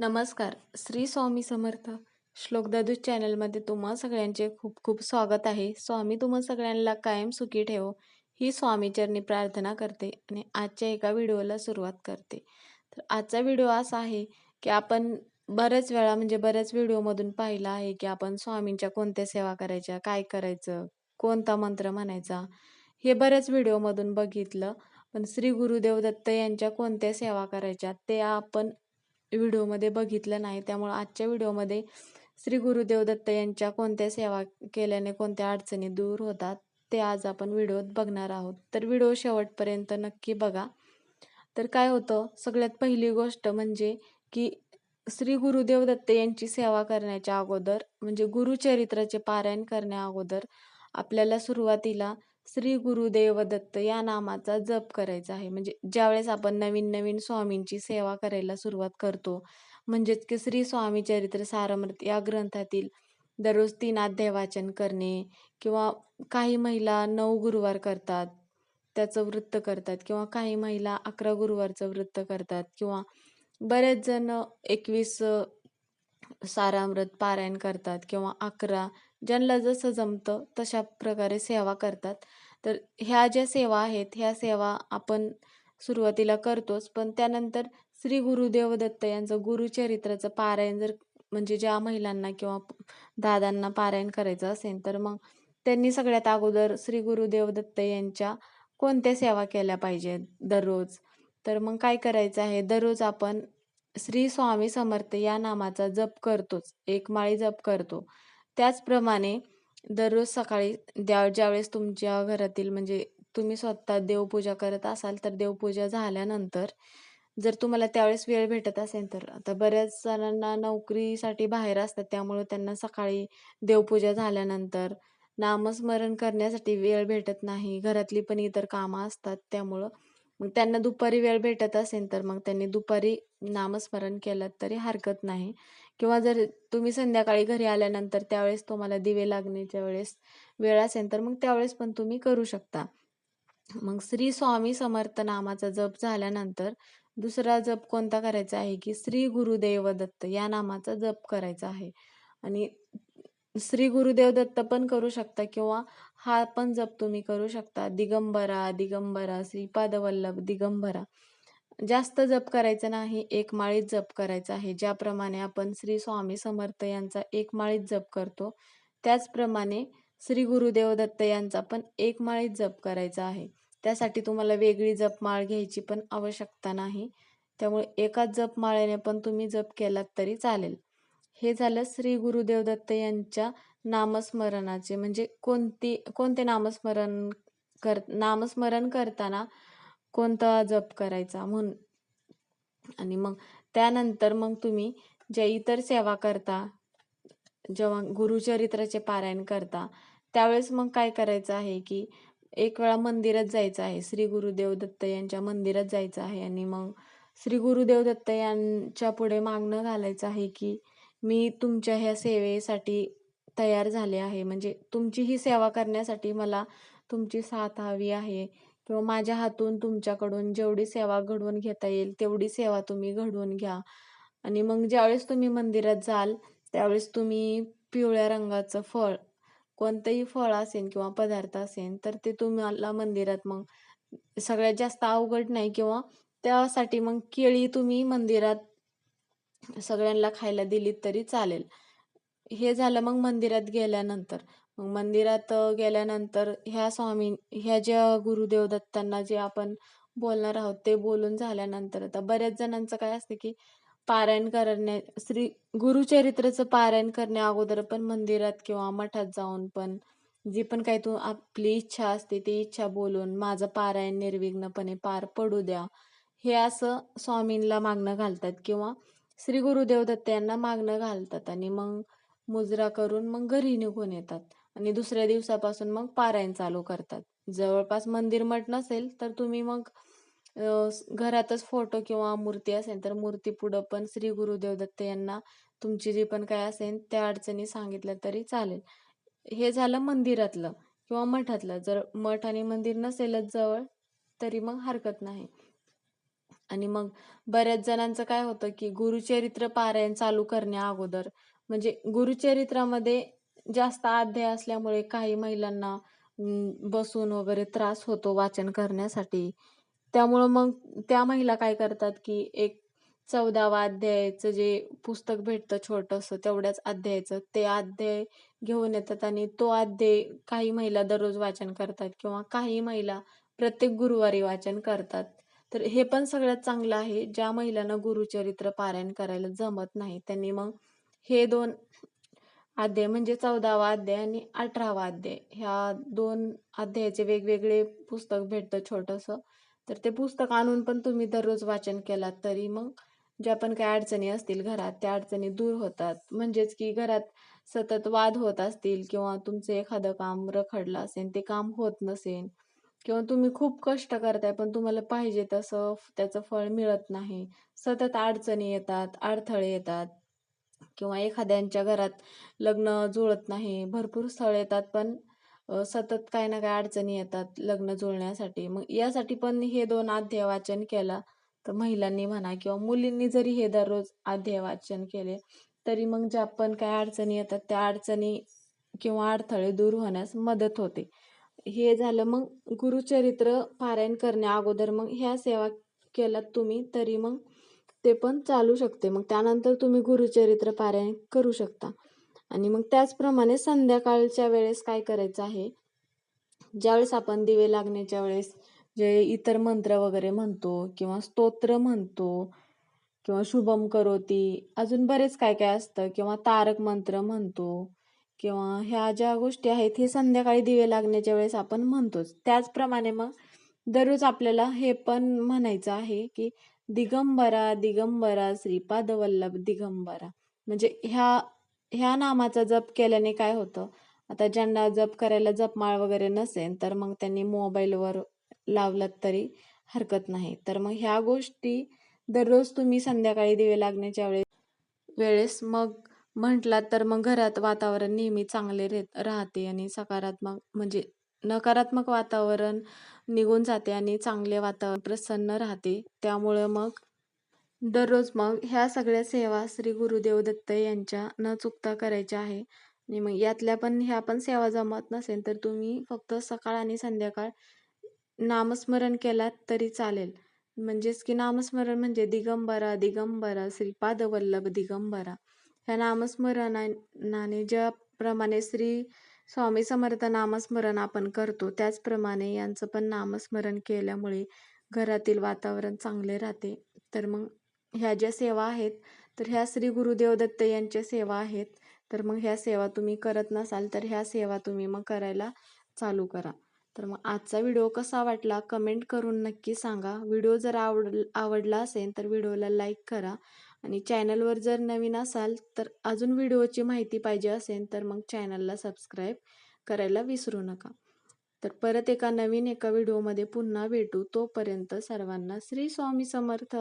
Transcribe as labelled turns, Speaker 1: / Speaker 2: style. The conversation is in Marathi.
Speaker 1: नमस्कार. श्री स्वामी समर्थ. श्लोकदादू चॅनलमध्ये तुम्हा सगळ्यांचे खूप खूप स्वागत आहे. स्वामी तुम्हा सगळ्यांना कायम सुखी ठेवो. ही स्वामीचरणी प्रार्थना करते आणि आजच्या एका व्हिडिओला सुरुवात करते. तर आजचा व्हिडिओ असा आहे की आपण बऱ्याच वेळा म्हणजे बऱ्याच व्हिडिओमधून पाहिलं आहे की आपण स्वामींच्या कोणत्या सेवा करायच्या काय करायचं कोणता मंत्र म्हणायचा हे बऱ्याच व्हिडिओमधून बघितलं. पण श्री गुरुदेव दत्त यांच्या कोणत्या सेवा करायच्या ते आपण व्हिडिओमध्ये बघितलं नाही. त्यामुळं आजच्या व्हिडिओमध्ये श्री गुरुदेव दत्त यांच्या कोणत्या सेवा केल्याने कोणत्या अडचणी दूर होतात ते आज आपण व्हिडिओत बघणार आहोत. तर व्हिडिओ शेवटपर्यंत नक्की बघा. तर काय होतं सगळ्यात पहिली गोष्ट म्हणजे की श्री गुरुदेव दत्त यांची सेवा करण्याच्या अगोदर म्हणजे गुरुचरित्राचे पारायण करण्या अगोदर आपल्याला सुरुवातीला श्री गुरुदेव दत्त या नामाचा जप करायचा आहे. म्हणजे ज्यावेळेस आपण नवीन नवीन स्वामींची सेवा करायला सुरुवात करतो म्हणजेच की श्री स्वामी चरित्र सारामृत या ग्रंथातील दररोज तीन अध्याय वाचन करणे किंवा काही महिला नऊ गुरुवार करतात त्याचं वृत्त करतात किंवा काही महिला अकरा गुरुवारचं वृत्त करतात किंवा बरेच जण एकवीस सारामृत पारायण करतात किंवा अकरा ज्यांना जसं जमतं तशा प्रकारे सेवा करतात. तर ह्या ज्या सेवा आहेत ह्या सेवा आपण सुरुवातीला करतोच पण त्यानंतर श्री गुरुदेव दत्त यांचं गुरुचरित्राचं पारायण जर म्हणजे ज्या महिलांना किंवा दादांना पारायण करायचं असेल तर मग त्यांनी सगळ्यात अगोदर श्री गुरुदेव दत्त यांच्या कोणत्या सेवा केल्या पाहिजेत दररोज? तर मग काय करायचं आहे? दररोज आपण श्री स्वामी समर्थ या नामाचा जप करतोच. एक माळी जप करतो. त्याचप्रमाणे दररोज सकाळी द्या ज्यावेळेस तुमच्या घरातील म्हणजे तुम्ही स्वतः देवपूजा करत असाल तर देवपूजा झाल्यानंतर जर तुम्हाला त्यावेळेस वेळ भेटत असेल तर आता बऱ्याच जणांना नोकरीसाठी बाहेर असतात त्यामुळे त्यांना सकाळी देवपूजा झाल्यानंतर नामस्मरण करण्यासाठी वेळ भेटत नाही. घरातली पण इतर कामं असतात त्यामुळं मग त्यांना दुपारी वेळ भेटत असेल तर मग त्यांनी दुपारी नामस्मरण केलं तरी हरकत नाही. किंवा जर तुम्ही संध्याकाळी घरी आल्यानंतर त्यावेळेस तुम्हाला दिवे लागण्याच्या वेळेस वेळ असेल तर मग त्यावेळेस पण तुम्ही करू शकता. मग श्री स्वामी समर्थ नामाचा जप झाल्यानंतर दुसरा जप कोणता करायचा आहे की श्री गुरुदेव दत्त या नामाचा जप करायचा आहे. आणि श्री गुरुदेव दत्त पण करू शकता किंवा हा पण जप तुम्ही करू शकता. दिगंबरा दिगंबरा श्रीपादवल्लभ दिगंबरा. जास्त जप करायचं नाही एक माळीत जप करायचा आहे. ज्याप्रमाणे आपण श्री स्वामी समर्थ यांचा एक माळीत जप करतो त्याचप्रमाणे श्री गुरुदेव दत्त यांचा पण एक माळीत जप करायचा आहे. त्यासाठी तुम्हाला वेगळी जपमाळ घ्यायची पण आवश्यकता नाही. त्यामुळे एकाच जपमाळेने पण तुम्ही जप केलात तरी चालेल. हे झालं श्री गुरुदेव दत्त यांच्या नामस्मरणाचे. म्हणजे कोणती कोणते नामस्मरण कर नामस्मरण करताना कोणता जप करायचा म्हणून. आणि मग त्यानंतर मग तुम्ही ज्या इतर सेवा करता जेव्हा गुरुचरित्राचे पारायण करता त्यावेळेस मग काय करायचं आहे की एक वेळा मंदिरात जायचं आहे. श्री गुरुदेव दत्त यांच्या मंदिरात जायचं आहे आणि मग श्री गुरुदेव दत्त यांच्या पुढे मागणं घालायचं आहे की मी तुमच्या ह्या सेवेसाठी तयार झाले आहे. म्हणजे तुमची ही सेवा करण्यासाठी मला तुमची साथ हवी आहे. किंवा माझ्या हातून तुमच्याकडून जेवढी सेवा घडवून घेता येईल तेवढी सेवा तुम्ही घडवून घ्या. आणि मग ज्यावेळेस तुम्ही मंदिरात जाल त्यावेळेस तुम्ही पिवळ्या रंगाचं फळ कोणतंही फळ असेल किंवा पदार्थ असेल तर ते तुम्हाला मंदिरात मग सगळ्यात जास्त अवघड नाही किंवा त्यासाठी मग केळी तुम्ही मंदिरात सगळ्यांना खायला दिलीत तरी चालेल. हे झालं मग मंदिरात गेल्यानंतर. मग मंदिरात गेल्यानंतर ह्या स्वामी ह्या ज्या गुरुदेव दत्तांना जे आपण बोलणार आहोत ते बोलून झाल्यानंतर आता बऱ्याच जणांचं काय असतं की पारायण करण्या श्री गुरुचरित्राचं पारायण करण्या अगोदर पण मंदिरात किंवा मठात जाऊन पण जी पण काही तू आपली इच्छा असते ती इच्छा बोलून माझं पारायण निर्विघ्नपणे पार पडू द्या. हे असं स्वामींना मागणं घालतात किंवा श्री गुरुदेव दत्त यांना मागणं घालतात आणि मग मुजरा करून मग घरी निघून येतात. आणि दुसऱ्या दिवसापासून मग पारायण चालू करतात. जवळपास मंदिर मठ नसेल तर तुम्ही मग घरातच फोटो किंवा मूर्ती असेल तर मूर्ती पुढं पण श्री गुरुदेव दत्त यांना तुमची जी पण काय असेल त्या अडचणी सांगितल्या तरी चालेल. हे झालं मंदिरातलं किंवा मठातलं. जर मठ आणि मंदिर नसेलच जवळ तरी मग हरकत नाही. आणि मग बऱ्याच जणांचं काय होतं, की गुरुचरित्र पारायण चालू करण्या अगोदर म्हणजे गुरुचरित्रामध्ये जास्त अध्याय असल्यामुळे काही महिलांना बसून वगैरे त्रास होतो वाचन करण्यासाठी. त्यामुळं मग त्या महिला काय करतात, की एक 14वा अध्यायाचं जे पुस्तक भेटतं छोटंसं तेवढ्याच अध्यायाचं, ते अध्याय घेऊन येतात आणि तो अध्याय काही महिला दररोज वाचन करतात किंवा काही महिला प्रत्येक गुरुवारी वाचन करतात. तर हे पण सगळ्यात चांगलं आहे. ज्या महिलांना गुरुचरित्र पारायण करायला जमत नाही, त्यांनी मग हे दोन अध्याय म्हणजे 14वा अध्याय आणि 18वा अध्याय ह्या दोन अध्यायाचे वेगवेगळे पुस्तक भेटतं छोटंसं. तर ते पुस्तक आणून पण तुम्ही दररोज वाचन केलात तरी मग ज्या पण काही अडचणी असतील घरात, त्या अडचणी दूर होतात. म्हणजेच की घरात सतत वाद होत असतील किंवा तुमचं एखादं काम रखडलं असेल, ते काम होत नसेल किंवा तुम्ही खूप कष्ट करताय, पण तुम्हाला पाहिजे तसं त्याचं फळ मिळत नाही. सतत अडचणी येतात, अडथळे येतात किंवा एखाद्यांच्या घरात लग्न जुळत नाही. भरपूर स्थळ येतात, पण सतत काही ना काही अडचणी येतात लग्न जुळण्यासाठी. मग यासाठी पण हे दोन अध्याय वाचन केला, तर महिलांनी म्हणा किंवा मुलींनी जरी हे दररोज अध्याय वाचन केले, तरी मग ज्या पण काय अडचणी येतात, त्या अडचणी किंवा अडथळे दूर होण्यास मदत होते. हे झालं मग गुरुचरित्र पारायण करण्या अगोदर मग ह्या सेवा केलात तुम्ही तरी मग ते पण चालू शकते. मग त्यानंतर तुम्ही गुरुचरित्र पारायण करू शकता. आणि मग त्याचप्रमाणे संध्याकाळच्या वेळेस काय करायचं आहे, ज्यावेळेस आपण दिवे लागण्याच्या वेळेस जे इतर मंत्र वगैरे म्हणतो किंवा स्तोत्र म्हणतो किंवा शुभम करोती अजून बरेच काय काय असतं किंवा तारक मंत्र म्हणतो किंवा ह्या ज्या गोष्टी आहेत हे संध्याकाळी दिवे लागण्याच्या वेळेस आपण म्हणतोच. त्याचप्रमाणे मग दररोज आपल्याला हे पण म्हणायचं आहे, की दिगंबरा, दिगंबरा श्रीपाद वल्लभ दिगंबरा. म्हणजे ह्या ह्या नामाचा जप केल्याने काय होतं, आता ज्यांना जप करायला जपमाळ वगैरे नसेल, तर मग त्यांनी मोबाईलवर लावलात तरी हरकत नाही. तर मग ह्या गोष्टी दररोज तुम्ही संध्याकाळी दिवे लागण्याच्या वेळेस वेळेस मग म्हटलात तर मग घरात वातावरण नेहमी चांगले राहते आणि सकारात्मक म्हणजे नकारात्मक वातावरण निघून जाते आणि चांगले वातावरण प्रसन्न राहते. त्यामुळं मग दररोज मग ह्या सगळ्या सेवा श्री गुरुदेव दत्त यांच्या न चुकता करायच्या आहे. आणि मग यातल्या पण ह्या पण सेवा जमत नसेल, तर तुम्ही फक्त सकाळ आणि संध्याकाळ नामस्मरण केलात तरी चालेल. म्हणजेच की नामस्मरण म्हणजे दिगंबरा, दिगंबरा श्रीपाद वल्लभ दिगंबरा. ह्या नामस्मरणाने ज्याप्रमाणे श्री स्वामी समर्थ नामस्मरण आपण करतो, त्याचप्रमाणे यांचं पण नामस्मरण केल्यामुळे घरातील वातावरण चांगले राहते. तर मग ह्या ज्या सेवा आहेत, तर ह्या श्री गुरुदेव दत्त यांच्या सेवा आहेत. तर मग ह्या सेवा तुम्ही करत नसाल, तर ह्या सेवा तुम्ही मग करायला चालू करा. तर मग आजचा व्हिडिओ कसा वाटला कमेंट करून नक्की सांगा. व्हिडिओ जर आवड आवडला असेल, तर व्हिडिओला लाईक करा आणि चॅनलवर जर नवीन असाल, तर अजून व्हिडिओची माहिती पाहिजे असेल, तर मग चॅनलला सबस्क्राईब करायला विसरू नका. तर परत एका नवीन एका व्हिडिओमध्ये पुन्हा भेटू. तोपर्यंत सर्वांना श्री स्वामी समर्थ.